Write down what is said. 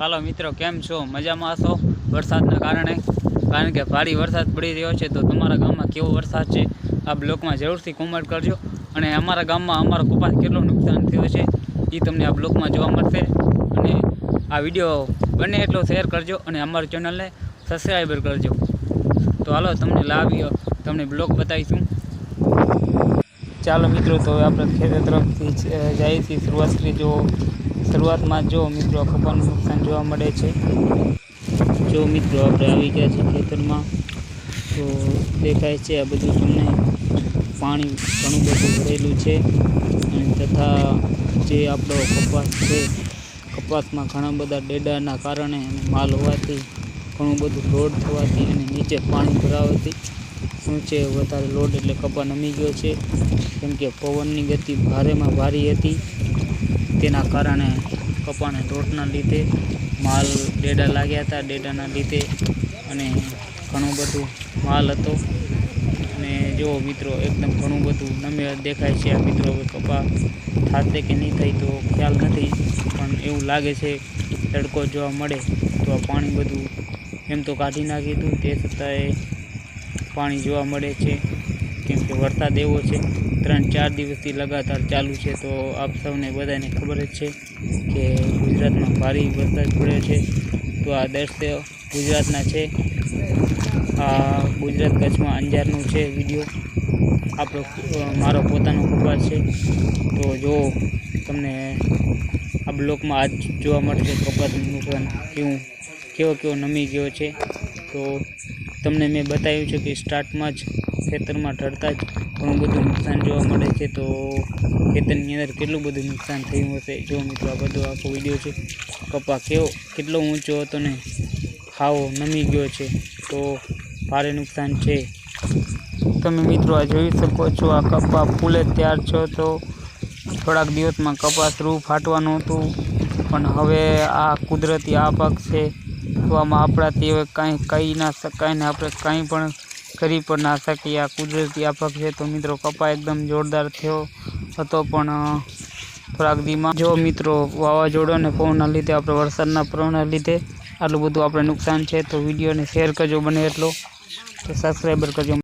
હાલો મિત્રો કેમ છો? મજામાં હશો? વરસાદના કારણે? કારણ કે ભારે વરસાદ પડી રહ્યો છે તો તમારા ગામમાં કેવો વરસાદ છે? આ બ્લોકમાં જરૂરથી કોમેન્ટ કરજો. અને અમારા ગામમાં અમારો કપાસ કેટલું નુકસાન થયું છે એ તમને આ બ્લોકમાં જોવા મળશે. અને આ વીડિયો બને એટલો શેર કરજો અને અમારી ચેનલને સબસ્ક્રાઈબર કરજો. તો હાલો તમને લાવી તમને બ્લોગ બતાવીશું. ચાલો મિત્રો તો હવે આપણે ખેતર તરફથી જ, અ, જઈએ છીએ શરૂઆત કરી જો શરૂઆતમાં જો મિત્રો કપાનું નુકસાન જોવા મળે છે. જો મિત્રો આપણે આવી ગયા છે ખેતરમાં, તો દેખાય છે આ બધું તમને પાણી ઘણું બધું ભરેલું છે. અને તથા જે આપણો કપાસ છે, કપાસમાં ઘણા બધા ડેડાના કારણે અને માલ હોવાથી ઘણું બધું લોડ થવાથી અને નીચે પાણી ભરાવાથી શું છે, વધારે લોડ એટલે કપા નમી ગયો છે. કેમ કે પવનની ગતિ ભારેમાં ભારી હતી. તેના કારણે કપાને લોટના લીધે માલ ડેડા લાગ્યા હતા, ડેડાના લીધે અને ઘણું બધું માલ હતો. અને જો મિત્રો, એકદમ ઘણું બધું નમે દેખાય છે આ મિત્રો. હવે કપા થાતે કે નહીં થાય તો ખ્યાલ નથી, પણ એવું લાગે છે તડકો જોવા મળે તો આ પાણી બધું એમ તો કાઢી નાખી હતું, તે છતાંય પાણી જોવા મળે છે. વરસાદ એવો છે, ત્રણ ચાર દિવસથી લગાતાર ચાલુ છે, તો આપ સૌને બધાને ખબર જ છે કે ગુજરાતમાં ભારે વરસાદ પડ્યો છે. તો આ દ્રશ્ય ગુજરાતના છે. આ ગુજરાત કચ્છમાં અંજારનું છે વીડિયો. આપણો મારો પોતાનો કપાસ છે. તો જો તમને આ બ્લોકમાં આજ જોવા મળશે કપાસનું નુકસાન કેવું, કેવો કેવો નમી ગયો છે. તો તમને મેં બતાવ્યું છે કે સ્ટાર્ટમાં જ ખેતરમાં ઢળતા જ ઘણું બધું નુકસાન જોવા મળે છે. તો ખેતરની અંદર કેટલું બધું નુકસાન થયું હશે? જો મિત્રો, આ બધો આખો વીડિયો છે, કપા કેવો, કેટલો ઊંચો હતો ને, ખાવો નમી ગયો છે. તો ભારે નુકસાન છે. તમે મિત્રો, આ જોઈ શકો છો, આ કપા ફૂલે તૈયાર છો. તો થોડાક દિવસમાં કપાસ રૂ ફાટવાનું હતું. પણ હવે આ કુદરતી આફત છે. તો આમાં આપણાથી હવે કાંઈ કહી ના શકાય ને આપણે કાંઈ પણ કરી પણ ના શકી આ કુદરતી આફત છે તો મિત્રો કપા એકદમ જોરદાર થયો હતો પણ થોડાક દીમાં જો મિત્રો વાવાઝોડો અને પવનના લીધે આપણે વરસાદના પવનના લીધે આટલું બધું આપણે નુકસાન છે તો વિડીયોને શેર કરજો બને એટલો. તો સબસ્ક્રાઈબર કરજો.